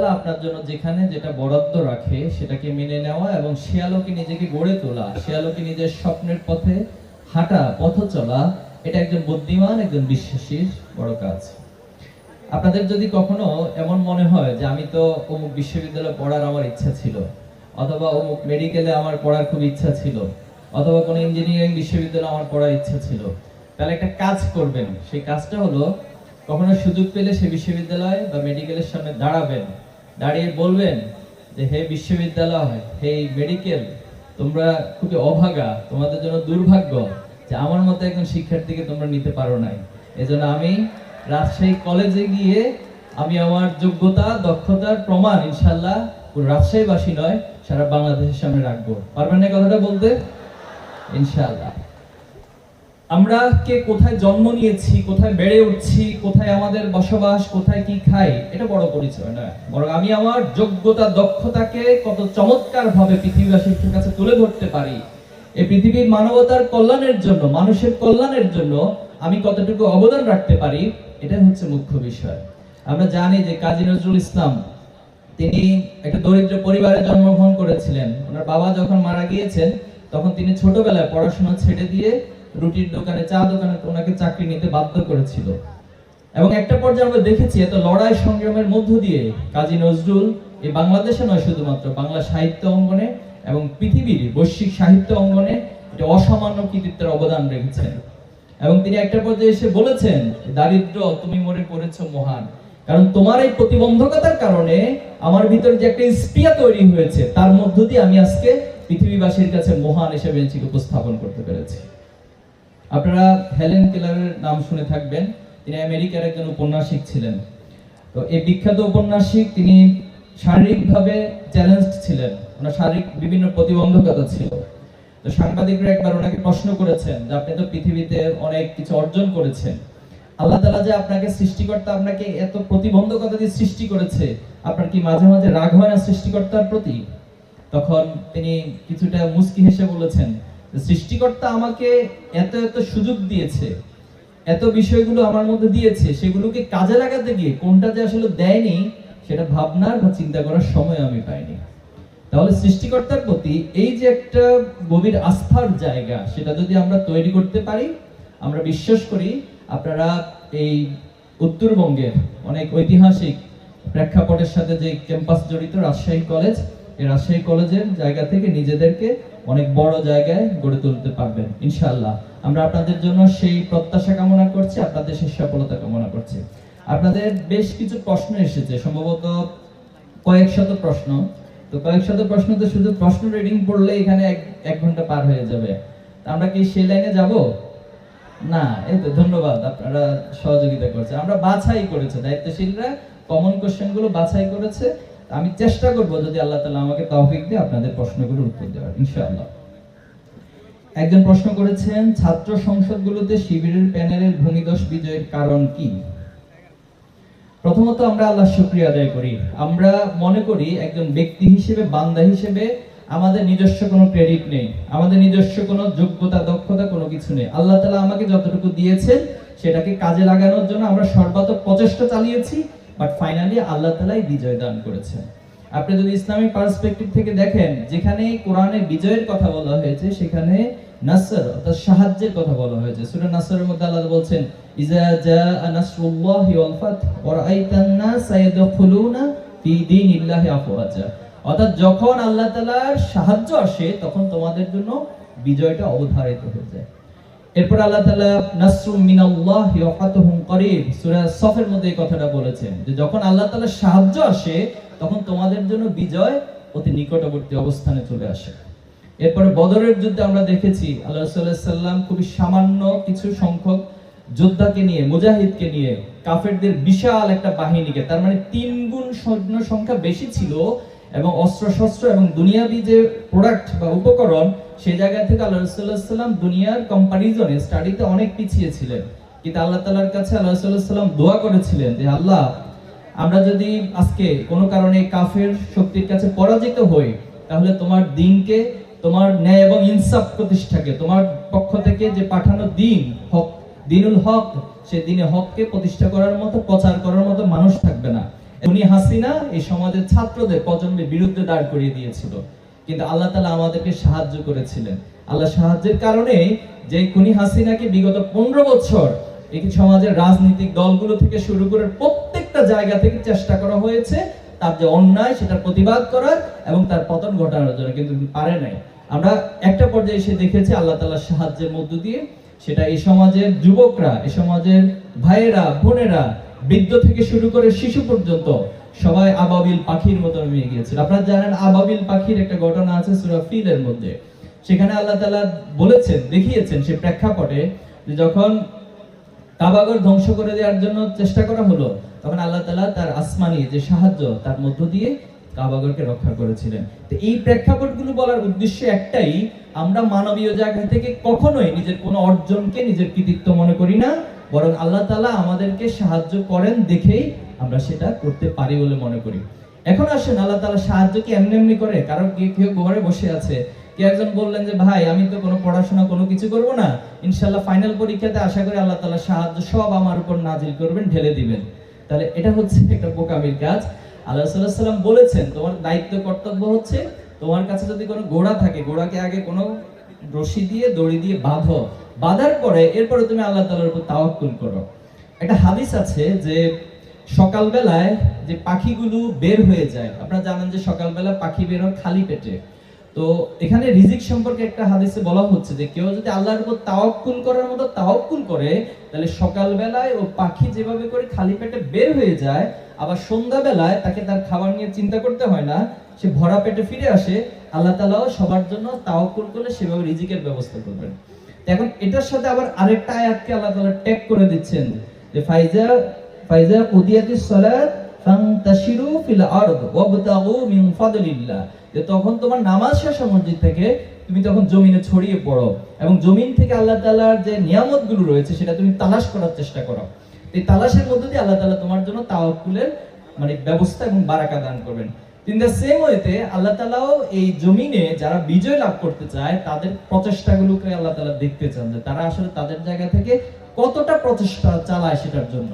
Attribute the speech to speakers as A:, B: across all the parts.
A: তাআলা আপনার জন্য যেখানে যেটা বরাদ্দ রাখে সেটাকে মেনে নেওয়া এবং সে আলোকে নিজেকে গড়ে তোলা, সে আলোকে নিজের স্বপ্নের পথে হাঁটা, পথ চলা, এটা একজন বুদ্ধিমান, একজন বিশ্বাসীর বড় কাজ। আপনাদের যদি কখনো এমন মনে হয় যে আমি তো অমুক বিশ্ববিদ্যালয়ে পড়ার আমার ইচ্ছা ছিল, অথবা অমুক মেডিকেলে আমার পড়ার খুব ইচ্ছা ছিল, অথবা কোনো ইঞ্জিনিয়ারিং বিশ্ববিদ্যালয়ে আমার পড়ার ইচ্ছা ছিল, তাহলে একটা কাজ করবেন। সেই কাজটা হলো কখনো সুযোগ পেলে সে বিশ্ববিদ্যালয় বা মেডিকেলের সামনে দাঁড়াবেন। দাঁড়িয়ে বলবেন যে হে বিশ্ববিদ্যালয়, হে মেডিকেল, তোমরা খুবই অভাগা, তোমাদের জন্য দুর্ভাগ্য যে আমার মতো একজন শিক্ষার্থীকে তোমরা নিতে পারো নাই। এজন্য আমি রাজশাহী কলেজে গিয়ে আমি আমার যোগ্যতা, দক্ষতার প্রমাণ ইনশাল্লাহ রাজশাহীবাসী নয়, সারা বাংলাদেশের সামনে রাখব। পারবেন না কথাটা বলতে? ইনশাআল্লাহ। আমরা কে কোথায় জন্ম নিয়েছি, কোথায় বেড়ে উঠছি, কোথায় আমাদের বসবাস, কোথায় কি খাই, এটা বড় পরিচয় না বরং আমি আমার যোগ্যতা, দক্ষতাকে কত চমৎকার ভাবে পৃথিবীবাসীর কাছে তুলে ধরতে পারি। এই পৃথিবীর মানবতার কল্যাণের জন্য, মানুষের কল্যাণের জন্য আমি কতটুকু অবদান রাখতে পারি এটা হচ্ছে মুখ্য বিষয়। আমরা জানি যে কাজী নজরুল ইসলাম, তিনি একটা দরিদ্র পরিবারে জন্মগ্রহণ করেছিলেন। ওনার বাবা যখন মারা গিয়েছেন, তখন তিনি ছোটবেলায় পড়াশোনা ছেড়ে দিয়ে রুটির দোকানে, চা দোকানে ওনাকে চাকরি নিতে বাধ্য করেছিল। এবং একটা পর্যায়ে আমরা দেখেছি এত লড়াই সংগ্রামের মধ্য দিয়ে কাজী নজরুল এই বাংলাদেশে নয় শুধুমাত্র, বাংলা সাহিত্য অঙ্গনে এবং পৃথিবীর বৈশ্বিক সাহিত্য অঙ্গনে এটা অসামান্য কৃতিত্বের অবদান রেখেছেন। এবং তিনি একটা পর্যায়ে এসে বলেছেন, দারিদ্র তুমি মনে করেছ মহান। কারণ তোমার এই প্রতিবন্ধকতার কারণে আমার ভিতরে যে একটা স্প্রিয়া তৈরি হয়েছে, তার মধ্য দিয়ে আমি আজকে পৃথিবীবাসীর কাছে মহান হিসেবে উপস্থাপন করতে পেরেছি। আপনারা হেলেন কেলারের নাম শুনে থাকবেন। তিনি আমেরিকার একজন উপন্যাসিক ছিলেন। তো এই বিখ্যাত উপন্যাসিক তিনি শারীরিকভাবে চ্যালেঞ্জ ছিলেন। ওনার শারীরিক বিভিন্ন প্রতিবন্ধকতা ছিল। তো সাংবাদিকরা একবার ওনাকে প্রশ্ন করেছেন যে, আপনি তো পৃথিবীতে অনেক কিছু অর্জন করেছেন। আল্লাহ তাআলা যে আপনাকে সৃষ্টিকর্তা, আপনাকে এত প্রতিবন্ধকতা দিয়ে সৃষ্টি করেছে, আপনার কি মাঝে মাঝে রাগ হয় না সৃষ্টিকর্তার প্রতি? তখন তিনি কিছুটা মুস্কি হেসে বলেছেন সৃষ্টিকর্তা আমাকে এত এত সুযোগ দিয়েছে, এত বিষয়গুলো আমার মধ্যে দিয়েছে, সেগুলোকে কাজে লাগাতে গিয়ে কোনটা যে আসলে দেয়নি, সেটা ভাবনার বা চিন্তা করার সময় আমি পাইনি। তাহলে সৃষ্টিকর্তার প্রতি এই যে একটা গভীর আস্থার জায়গা, সেটা যদি আমরা তৈরি করতে পারি, আমরা বিশ্বাস করি আপনারা এই উত্তরবঙ্গের অনেক ঐতিহাসিক প্রেক্ষাপটের সাথে যে ক্যাম্পাস জড়িত রাজশাহী কলেজ রাজশাহী কলেজের জায়গা থেকে নিজেদেরকে অনেক বড় জায়গায় গড়ে তুলতে পারবেন, ইনশাআল্লাহ। আমরা আপনাদের জন্য সেই প্রত্যাশা কামনা করছি, আপনাদের সেই সফলতা কামনা করছি। আপনাদের বেশ কিছু প্রশ্ন এসেছে, সম্ভবত কয়েক শত প্রশ্ন। তো কয়েক শত প্রশ্ন তো শুধু প্রশ্ন রিডিং পড়লে এখানে এক ঘণ্টা পার হয়ে যাবে। আমরা কি সেই লাইনে যাব? না, এই তো ধন্যবাদ, আপনারা সহযোগিতা করছে। আমরা বাছাই করেছে, দায়িত্বশীলরা কমন কোশ্চেনগুলো বাছাই করেছে। আমি চেষ্টা করব যদি আল্লাহ তাআলা আমাকে তৌফিক দিয়ে আপনাদের প্রশ্নগুলোর উত্তর দেওয়ার, ইনশাআল্লাহ। একজন প্রশ্ন করেছেন, ছাত্র সংসদগুলোতে শিবিরের প্যানেলের ভূমিদশ বিজয়ের কারণ কি? প্রথমত আমরা আল্লাহ শুক্রিয়া আদায় করি। আমরা মনে করি একজন ব্যক্তি হিসেবে, বান্দা হিসেবে আমাদের নিজস্ব কোনো ক্রেডিট নেই, আমাদের নিজস্ব কোনো যোগ্যতা, দক্ষতা কোনো কিছু নেই। আল্লাহ তালা আমাকে যতটুকু দিয়েছেন সেটাকে কাজে লাগানোর জন্য আমরা সর্বাত্মক প্রচেষ্টা চালিয়েছি। বাট ফাইনালি আল্লাহ তালাই বিজয় দান করেছেন। আপনি যদি ইসলামিক পার্সপেক্টিভ থেকে দেখেন, যেখানে কোরআনে বিজয়ের কথা বলা হয়েছে, সেখানে নাসর, অর্থাৎ সাহায্যের কথা বলা হয়েছে। সূরা নাসরের মধ্যে আল্লাহ বলছেন অর্থাৎ যখন আল্লাহ তাআলার সাহায্য আসে, তখন তোমাদের জন্য বিজয়টা অবধারিত হয়ে যায়। এরপর আল্লাহ সফের মধ্যে এই কথাটা বলেছেন যে, যখন আল্লাহ সাহায্য আসে, তখন তোমাদের জন্য বিজয় অতি নিকটবর্তী অবস্থানে চলে আসে। এরপরে বদরের যুদ্ধে আমরা দেখেছি, আল্লাহ সাল্লাম খুবই সামান্য কিছু সংখ্যক যোদ্ধাকে নিয়ে, মুজাহিদকে নিয়ে, কাফেরদের বিশাল একটা বাহিনীকে, তার মানে তিন গুণ সৈন্য সংখ্যা বেশি ছিল এবং অস্ত্র শস্ত্র এবং দুনিয়াবি যে প্রোডাক্ট বা উপকরণ, সেই জায়গা থেকে আল্লাহ সাল্লাম দুনিয়ার কম্পারিজনে স্টাডিতে অনেক পিছিয়ে ছিলেন কিন্তু আল্লাহ তালার কাছে আল্লাহ সাল্লাম দোয়া করেছিলেন যে, আল্লাহ, আমরা যদি আজকে কোনো কারণে কাফের শক্তির কাছে পরাজিত হই, তাহলে তোমার দিনকে, তোমার ন্যায় এবং ইনসাফ প্রতিষ্ঠাকে, তোমার পক্ষ থেকে যে পাঠানো দিন, হক, দিনুল হক সে দিনে হককে প্রতিষ্ঠা করার মতো, প্রচার করার মতো মানুষ থাকবে না। উনি হাসিনা এই সমাজের ছাত্রদের প্রজন্মের বিরুদ্ধে দাঁড় করিয়ে দিয়েছিল। কিন্তু আল্লাহ তালা আমাদেরকে সাহায্য করেছিলেন। আল্লাহ সাহায্যের কারণে যে খুনি হাসিনাকে বিগত পনেরো বছর এই সমাজের রাজনৈতিক দলগুলো থেকে শুরু করে প্রত্যেকটা জায়গা থেকে চেষ্টা করা হয়েছে তার যে অন্যায় সেটা প্রতিবাদ করার এবং তার পতন ঘটানোর জন্য, কিন্তু পারে নাই। আমরা একটা পর্যায়ে এসে দেখেছি আল্লাহ তালার সাহায্যের মধ্য দিয়ে সেটা এই সমাজের যুবকরা, এই সমাজের ভাইয়েরা, বোনেরা বৃদ্ধ থেকে শুরু করে শিশু পর্যন্ত সবাই আবাবিল পাখির মতো নেমে গিয়েছিল। আপনারা জানেন আবাবিল পাখির একটা ঘটনা আছে সূরা ফিলের মধ্যে। সেখানে আল্লাহ তাআলা বলেছেন, দেখিয়েছেন সে প্রেক্ষাপটে যে যখন কাবাগর ধ্বংস করে দেওয়ার জন্য চেষ্টা করা হলো, তখন আল্লাহ তাআলা তার আসমানি যে সাহায্য, তার মধ্য দিয়ে কাবাগরকে রক্ষা করেছিলেন। তো এই প্রেক্ষাপটগুলো বলার উদ্দেশ্য একটাই, আমরা মানবীয় জায়গা থেকে কখনোই নিজের কোনো অর্জনকে নিজের কৃতিত্ব মনে করি না। বরং আল্লাহ তাআলা আমাদেরকে সাহায্য করেন দেখেই আমরা সেটা করতে পারি বলে মনে করি। এখন আসেন, আল্লাহ তালা সাহায্য কি এমনি এমনি করে? কারণ কেউ ঘরে বসে আছে, কেউ একজন বললেন যে, ভাই, আমি তো কোনো পড়াশোনা, কোনো কিছু করব না। ইনশাল্লাহ ফাইনাল পরীক্ষাতে আশা করি আল্লাহ তালা সাহায্য সব আমার উপর নাজিল করবেন, ঢেলে দিবেন। তাহলে এটা হচ্ছে একটা বোকামির কাজ। আল্লাহ সাল্লাহ সাল্লাম বলেছেন, তোমার দায়িত্ব, কর্তব্য হচ্ছে তোমার কাছে যদি কোনো ঘোড়া থাকে, ঘোড়াকে আগে কোনো রশি দিয়ে, দড়ি দিয়ে বাঁধো। বাঁধার পরে এরপরে তুমি আল্লাহ তাআলার উপর তাওয়াক্কুল করো। একটা হাদিস আছে যে সকালবেলায় যে পাখিগুলো বের হয়ে যায়, আপনারা জানেন যে সকালবেলা পাখি বের হয় খালি পেটে। তো এখানে রিজিক সম্পর্কে একটা হাদিসে বলা হচ্ছে যে কেউ যদি আল্লাহর উপর তাওয়াক্কুল করার মতো তাওয়াক্কুল করে, তাহলে সকালবেলায় ও পাখি যেভাবে করে খালি পেটে বের হয়ে যায়, আবার সন্ধ্যাবেলায় তাকে তার খাবার নিয়ে চিন্তা করতে হয় না, সে ভরা পেটে ফিরে আসে আল্লাহ তাআলাও সবার জন্য তাওয়াক্কুল করলে সেভাবে রিজিকের ব্যবস্থা করবেন। এখন এটার সাথে আবার আরেকটা আয়াতকে আল্লাহ তাআলা ট্যাগ করে দিচ্ছেন যে, ফাইজা ফাইজা কুদিয়াতিস সালাত ফিল আরদ ওয়াবতাগু মিন ফাদলিল্লাহ। যে তখন তোমার নামাজ শেষ মসজিদ থেকে তুমি তখন জমিনে ছড়িয়ে পড়ো এবং জমিন থেকে আল্লাহ তাআলার যে নিয়ামতগুলো রয়েছে সেটা তুমি তালাশ করার চেষ্টা করো। এই তালাশের মধ্যে দিয়ে আল্লাহ তাআলা তোমার জন্য তাওয়াক্কুলের মানে ব্যবস্থা এবং বারাকা দান করবেন। ইন দ্য সেম ওয়েতে আল্লাহ তাআলাও এই জমিনে যারা বিজয় লাভ করতে চায়, তাদের প্রচেষ্টাগুলোকে আল্লাহ তাআলা দেখতে চান যে তারা আসলে তাদের জায়গা থেকে কতটা প্রচেষ্টা চালায় সেটার জন্য।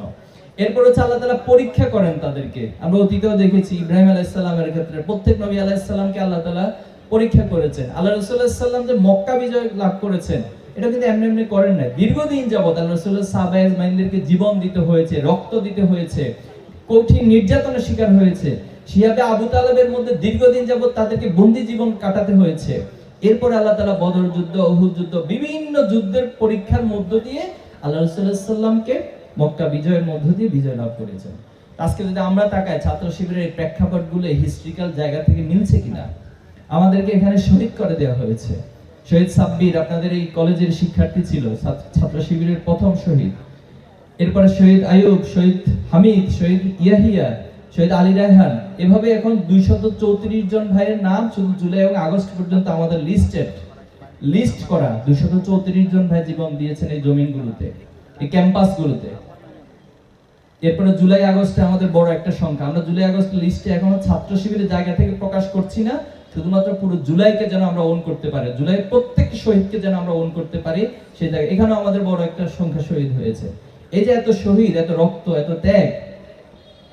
A: এরপর হচ্ছে আল্লাহ তাআলা পরীক্ষা করেন তাদেরকে। আমরা অতীতেও দেখেছি ইব্রাহিম আলাইহিস সালামের ক্ষেত্রে প্রত্যেক নবী আলাইহিস সালামকে আল্লাহ তাআলা পরীক্ষা করেছেন। আল্লাহ রাসূলুল্লাহ সাল্লাম যে মক্কা বিজয় লাভ করেছেন, এটা কিন্তু এমনি এমনি করেন না দীর্ঘদিন যাবত আল্লাহ রাসূলুল্লাহ সাহাবায়ে মাইনদেরকে জীবন দিতে হয়েছে, রক্ত দিতে হয়েছে, কঠিন নির্যাতনের শিকার হয়েছে। শিয়াবে আবু তালেবের মধ্যে দীর্ঘদিন যাবত তাদেরকে বন্দি জীবন কাটাতে হয়েছে। এরপর আল্লাহ তাআলা বদর যুদ্ধ, উহুদ যুদ্ধ, বিভিন্ন যুদ্ধের পরীক্ষার মধ্য দিয়ে আল্লাহ রাসূলুল্লাহ সাল্লামকে মক্কা বিজয়ের মধ্য দিয়ে বিজয় লাভ করেছেন। আজকে যদি আমরা তাকাই, ছাত্র শিবিরের এই প্রেক্ষাপটগুলো হিস্ট্রিক্যাল জায়গা থেকে মিলছে কিনা? আমাদেরকে এখানে শহীদ করে দেওয়া হয়েছে। শহীদ সাব্বির, আপনাদের এই কলেজের শিক্ষার্থী ছিল, ছাত্র শিবিরের প্রথম শহীদ। এরপরে শহীদ আয়ুব শহীদ হামিদ, শহীদ ইয়াহিয়া শহীদ আলী রায়হান এভাবে এখন দুইশত চৌত্রিশ জন ভাইয়ের নাম শুধু জুলাই এবং আগস্ট পর্যন্ত আমাদের লিস্টেড। লিস্ট করা দুইশত চৌত্রিশ জন ভাই জীবন দিয়েছেন এই জমিনগুলোতে, এই ক্যাম্পাসগুলোতে। এরপরে জুলাই আগস্টে আমাদের বড় একটা সংখ্যা। আমরা জুলাই আগস্ট লিস্টে এখনও ছাত্র শিবিরের জায়গা থেকে প্রকাশ করছি না, শুধুমাত্র পুরো জুলাইকে যেন আমরা ওন করতে পারি জুলাই প্রত্যেক শহীদকে যেন আমরা ওন করতে পারি, সেই জায়গায় এখানেও আমাদের বড় একটা সংখ্যা শহীদ হয়েছে। এই যে এত শহীদ, এত রক্ত, এত ত্যাগ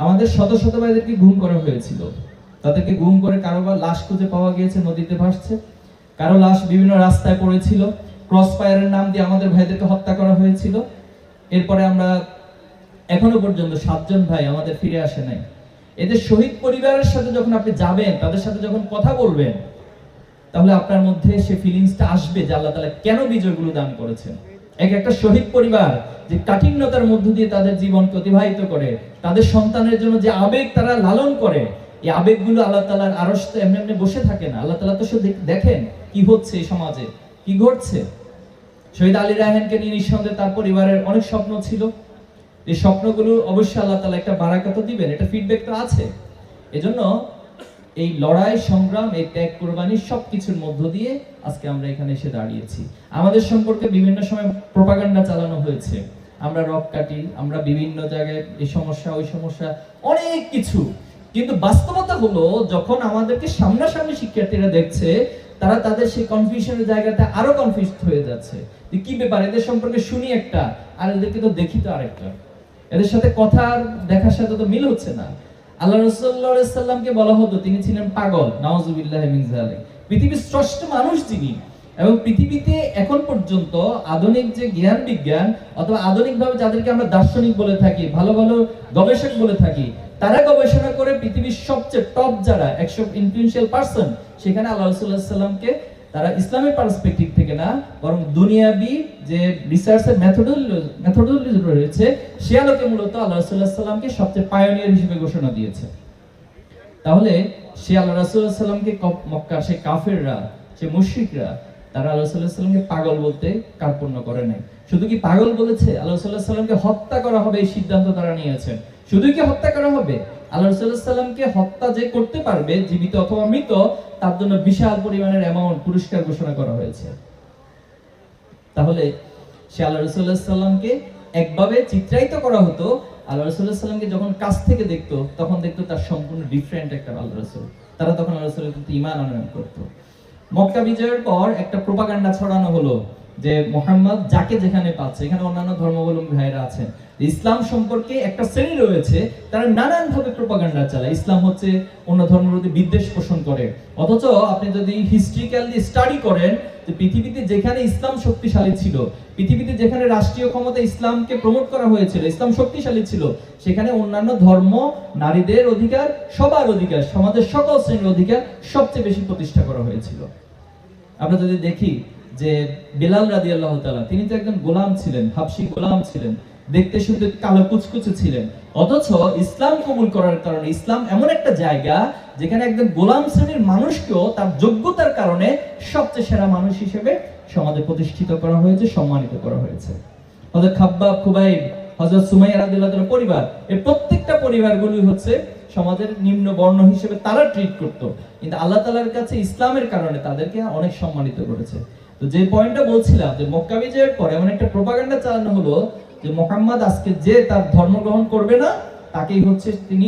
A: আমাদের শত শত ভাইদেরকে গুম করা হয়েছিল। তাদেরকে গুম করে কারোবার লাশ খুঁজে পাওয়া গিয়েছে, নদীতে ভাসছে। কারও লাশ বিভিন্ন রাস্তায় পড়েছিল। ক্রস ফায়ারের নাম দিয়ে আমাদের ভাইদেরকে হত্যা করা হয়েছিল। এরপরে আমরা এখনও পর্যন্ত সাতজন ভাই আমাদের ফিরে আসে নাই। এদের শহীদ পরিবারের সাথে যখন আপনি যাবেন, তাদের সাথে যখন কথা বলবেন, তাহলে আপনার মধ্যে সে ফিলিংসটা আসবে যে আল্লাহ তাআলা কেন বিজয়গুলো দান করেছেন। এক একটা শহীদ পরিবার যে কাঠিন্যতার মধ্য দিয়ে তাদের জীবনকে অতিবাহিত করে, তাদের সন্তানের জন্য যে আবেগ তারা লালন করে, এই আবেগগুলো আল্লাহ তাআলার আরশ তো এমনি এমনি বসে থাকে না। আল্লাহ তাআলা তো দেখ- দেখেন কি হচ্ছে এই সমাজে, কি ঘটছে। শহীদ আলী রায়হানকে নিয়ে নিঃসন্দেহে তার পরিবারের অনেক স্বপ্ন ছিল। এই স্বপ্নগুলো অবশ্যই আল্লাহ তাআলা একটা বারাকাত দিবেন এটা ফিডব্যাক তো আছে। এজন্য এই লড়াই, সংগ্রাম, এই ত্যাগ কোরবানি সবকিছুর মধ্য দিয়ে আজকে আমরা এখানে এসে দাঁড়িয়েছি। আমাদের সম্পর্কে বিভিন্ন সময় প্রপাগান্ডা চালানো হয়েছে। আমরা রক কাটি, আমরা বিভিন্ন জায়গায় এই সমস্যা, ওই সমস্যা, অনেক কিছু। কিন্তু বাস্তবতা হলো, যখন আমাদেরকে সামনাসামনি শিক্ষার্থীরা দেখছে, তারা তাদের সেই কনফিউশনের জায়গাতে আরও কনফিউজ হয়ে যাচ্ছে। কি ব্যাপার? এদের সম্পর্কে শুনি একটা, আর এদেরকে তো দেখি তো আরেকটা। এদের সাথে কথা আর দেখার সাথে তো মিল হচ্ছে না। আল্লাহ রসুল্লাহ বলা হতো, তিনি ছিলেন পাগল নওয়াজুবিল্লাহ পৃথিবীর শ্রেষ্ঠ মানুষ যিনি, এবং পৃথিবীতে এখন পর্যন্ত আধুনিক যে জ্ঞান বিজ্ঞান, অথবা আধুনিকভাবে যাদেরকে আমরা দার্শনিক বলে থাকি, ভালো ভালো গবেষক বলে থাকি, তারা গবেষণা করে পৃথিবীর সবচেয়ে টপ যারা, একশো ইনফ্লুয়েন্সিয়াল পার্সন সেখানে আল্লাহ রসুল্লাহ সাল্লামকে তারা ইসলামের পার্সপেক্টিভ থেকে না, বরং দুনিয়াবি যে রিসার্চের মেথডোলজি রয়েছে, সে আলোকে মূলত আল্লাহ রসুল্লাহ সাল্লামকে সবচেয়ে পায়োনিয়ার হিসেবে ঘোষণা দিয়েছে। তাহলে সে আল্লাহ রাসুল্লাহ সাল্লামকে মক্কার সে কাফেররা, সে মুশরিকরা, তারা আল্লাহ সাল্লাহ সাল্লামকে পাগল বলতে কার্পণ্য করে নাই। শুধু কি পাগল বলেছে? আল্লাহ সাল্লাহ সাল্লামকে হত্যা করা হবে এই সিদ্ধান্ত তারা নিয়েছেন। শুধু কি হত্যা করা হবে? আল্লাহ হত্যা যে করতে পারবে, জীবিত অথবা মৃত, তার জন্য বিশাল পরিমাণের অ্যামাউন্ট পুরস্কার ঘোষণা করা হয়েছে। তাহলে সে আল্লাহ রসুল্লাহ সাল্লামকে একভাবে চিত্রায়িত করা হতো। আল্লাহ যখন কাছ থেকে দেখতো, তখন দেখতো তার সম্পূর্ণ ডিফারেন্ট একটা আল্লাহ রসুল। তারা তখন আল্লাহ রসুলের প্রতি ইমান আনয়ন করতো। মক্কা বিজয়ের পর একটা প্রোপাগান্ডা ছড়ানো হলো। যে মোহাম্মদ যাকে যেখানে পাচ্ছে, এখানে অন্যান্য ধর্মাবলম্বী ভাইরা আছেন, ইসলাম সম্পর্কে একটা শ্রেণি রয়েছে, তারা নানান ভাবে প্রোপাগান্ডা চালায়। ইসলাম হচ্ছে অন্য ধর্মের প্রতি বিদ্বেষ পোষণ করে। অথচ আপনি যদি হিস্ট্রিক্যালি স্টাডি করেন, যে পৃথিবীতে যেখানে ইসলাম শক্তিশালী ছিল, পৃথিবীতে যেখানে রাষ্ট্রীয় ক্ষমতা ইসলামকে প্রমোট করা হয়েছিল, ইসলাম শক্তিশালী ছিল, সেখানে অন্যান্য ধর্ম, নারীদের অধিকার, সবার অধিকার, সমাজের সকল শ্রেণির অধিকার সবচেয়ে বেশি প্রতিষ্ঠা করা হয়েছিল। আমরা যদি দেখি যে বেলাল রাদি আল্লাহ তালা তিনি তো একজন গোলাম ছিলেন হাবশি গোলাম ছিলেন, দেখতে শুনতে কালো কুচকুচে ছিলেন। অথচ ইসলাম কবুল করার কারণে ইসলাম এমন একটা জায়গা যেখানে একজন গোলাম শ্রেণির মানুষকেও তার যোগ্যতার কারণে সবচেয়ে সেরা মানুষ হিসেবে সমাজে প্রতিষ্ঠিত করা হয়েছে, সম্মানিত করা হয়েছে। হযরত খাব্বাব খুবাইব, হযরত সুমাইয়া রাদিয়াল্লাহু তাআলার পরিবার এই প্রত্যেকটা পরিবারগুলি হচ্ছে সমাজের নিম্ন বর্ণ হিসেবে তারা ট্রিট করত। কিন্তু আল্লাহ তাআলার কাছে ইসলামের কারণে তাদেরকে অনেক সম্মানিত করেছে। তো যে পয়েন্টটা বলছিলাম যে মক্কা বিজয়ের পর এমন একটা প্রোপাগান্ডা চালানো হলো যে মোহাম্মদ আজকে যে তার ধর্ম গ্রহণ করবে না, তাকেই হচ্ছে তিনি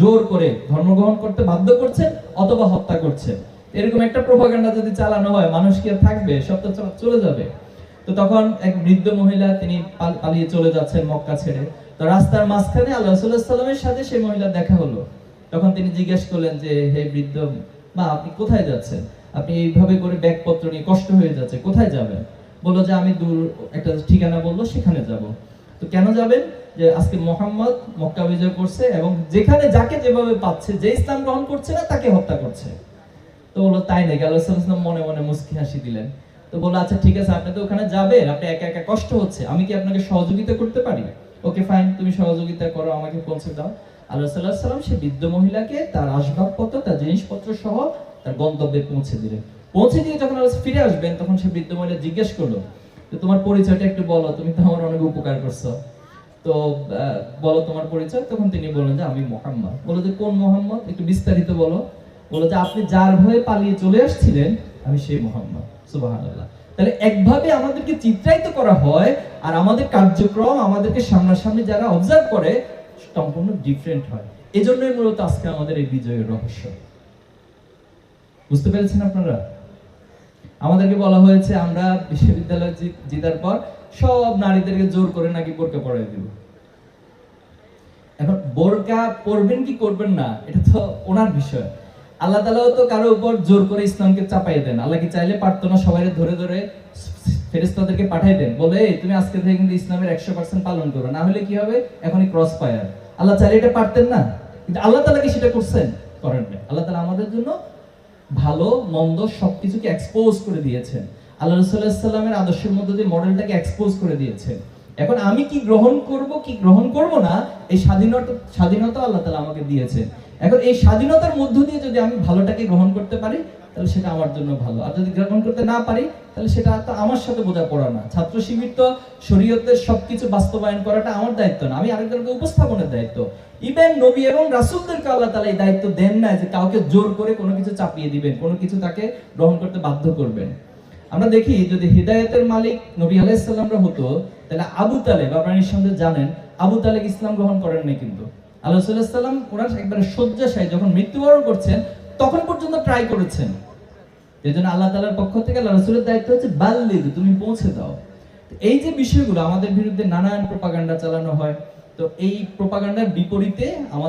A: জোর করে ধর্ম গ্রহণ করতে বাধ্য করছেন অথবা হত্যা করছেন। এরকম একটা প্রোপাগান্ডা যদি চালানো হয়, মানুষ কি আর থাকবে? সব তো চলে যাবে। তো তখন এক বৃদ্ধ মহিলা তিনি পালিয়ে চলে যাচ্ছেন মক্কা ছেড়ে। তো রাস্তার মাঝখানে আল্লাহ সাল্লামের সাথে সেই মহিলা দেখা হলো। তখন তিনি জিজ্ঞেস করলেন যে, হে বৃদ্ধ, মা, আপনি কোথায় যাচ্ছেন? আপনি এইভাবে করে ব্যাগপত্র নিয়ে কষ্ট হয়ে যাচ্ছে, কোথায় যাবেন? বলল যে আমি দূর, একটা ঠিকানা বলল, সেখানে যাব। তো কেন যাবেন? যে আজকে মোহাম্মদ মক্কা বিজয় করছে এবং যেখানে যাকে যেভাবে পাচ্ছে, যে ইসলাম গ্রহণ করছে না, তাকে হত্যা করছে। তো বলল, তাই নাকি? আল্লাহ সাল্লাম মনে মনে মুস্কি হাসি দিলেন। তো বলল আচ্ছা ঠিক আছে, আপনি তো ওখানে যাবেন, আপনি একা একা কষ্ট হচ্ছে, আমি কি আপনাকে সহযোগিতা করতে পারি? ওকে, ফাইন, তুমি সহযোগিতা করো, আমাকে পৌঁছে দাও। আল্লাহ সাল্লাহ সাল্লাম সে বৃদ্ধ মহিলাকে তার আসবাবপত্র, তার জিনিসপত্র সহ তার গন্তব্যে পৌঁছে দিলেন। পৌঁছে দিয়ে যখন আল্লাহ ফিরে আসবেন, তখন সে বৃদ্ধ মহিলা জিজ্ঞেস করল যে তোমার পরিচয়টা একটু বলো, তুমি তো আমার অনেক উপকার করছ। তো বলো তোমার পরিচয়, তখন তিনি বললেন যে, আমি মোহাম্মদ। বলো যে, কোন মোহাম্মদ? একটু বিস্তারিত বলো। বলো যে, আপনি যার ভয়ে পালিয়ে চলে আসছিলেন, আমি সেই মোহাম্মদ। সুবহানাল্লাহ। তাহলে একভাবে আমাদেরকে চিত্রায়িত করা হয়, আর আমাদের কার্যক্রম আমাদেরকে সামনাসামনি যারা অবজার্ভ করে, সম্পূর্ণ ডিফারেন্ট হয়। এজন্যই মূলত আজকে আমাদের এই বিজয়ের রহস্য। বুঝতে পেরেছেন আপনারা? আমাদেরকে বলা হয়েছে, আমরা বিশ্ববিদ্যালয় জিতার পর সব নারীদেরকে জোর করে নাকি বোরকা পরাই দিব। এখন বোরকা পরবেন কি করবেন না, এটা তো ওনার বিষয়। আল্লাহ তালাও তো কারও উপর জোর করে ইসলামকে চাপাই দেন। আল্লাহ কি চাইলে পারতো না সবাই ধরে ধরে ফেরেস্তাদেরকে পাঠাই দেন? বলে তুমি আজকে থেকে কিন্তু ইসলামের একশো পার্সেন্ট পালন করো। না হলে কি হবে? এখনই ক্রস ফায়ার আল্লাহ চাইলে এটা পারতেন না। কিন্তু আল্লাহ তালা কি সেটা করছেন? করেন আল্লাহ তালা আমাদের জন্য ভালো, মন্দ সবকিছুকে এক্সপোজ করে দিয়েছেন। আল্লাহ রসুল্লাহামের আদর্শের মধ্যে দিয়ে মডেলটাকে এক্সপোজ করে দিয়েছেন। এখন আমি কি গ্রহণ করব, কি গ্রহণ করব না, এই স্বাধীনতা স্বাধীনতা আল্লাহ তালা আমাকে দিয়েছেন। এখন এই স্বাধীনতার মধ্য দিয়ে যদি আমি ভালোটাকে গ্রহণ করতে পারি তাহলে সেটা আমার জন্য ভালো। আর যদি গ্রহণ করতে না পারি, তাহলে সেটা তো আমার সাথে বোঝাপড়া না। ছাত্র শিবির তো শরীয়তের সবকিছু বাস্তবায়ন করাটা আমার দায়িত্ব না। আমি আরেকজনকে উপস্থাপনের দায়িত্ব। ইভেন নবী এবং রাসূলদেরকে আল্লাহ তাআলা এই দায়িত্ব দেন না যে কাউকে জোর করে কোনো কিছু চাপিয়ে দিবেন, কোনো কিছু তাকে গ্রহণ করতে বাধ্য করবেন। আমরা দেখি, যদি হৃদায়তের মালিক নবী আলাইসাল্লামরা হতো, তাহলে আবু তালেব, আপনারা নিঃসন্দেহে জানেন, আবু তালেব ইসলাম গ্রহণ করেন নাই কিন্তু। আল্লাহ সাল্লাম ওনার একবারে শয্যাশায়ী, যখন মৃত্যুবরণ করছেন, তখন পর্যন্ত ট্রাই করেছেন। এই জন্য আল্লাহ তালার পক্ষ থেকে, আল্লাহ রসুলের দায়িত্ব হচ্ছে বাল্লিদ, তুমি পৌঁছে দাও। এই যে বিষয়গুলো, আমাদের বিরুদ্ধে নানান প্রোপাগান্ডা চালানো হয়। তো এই প্রোপাগান্ডার বিপরীতে আমাদের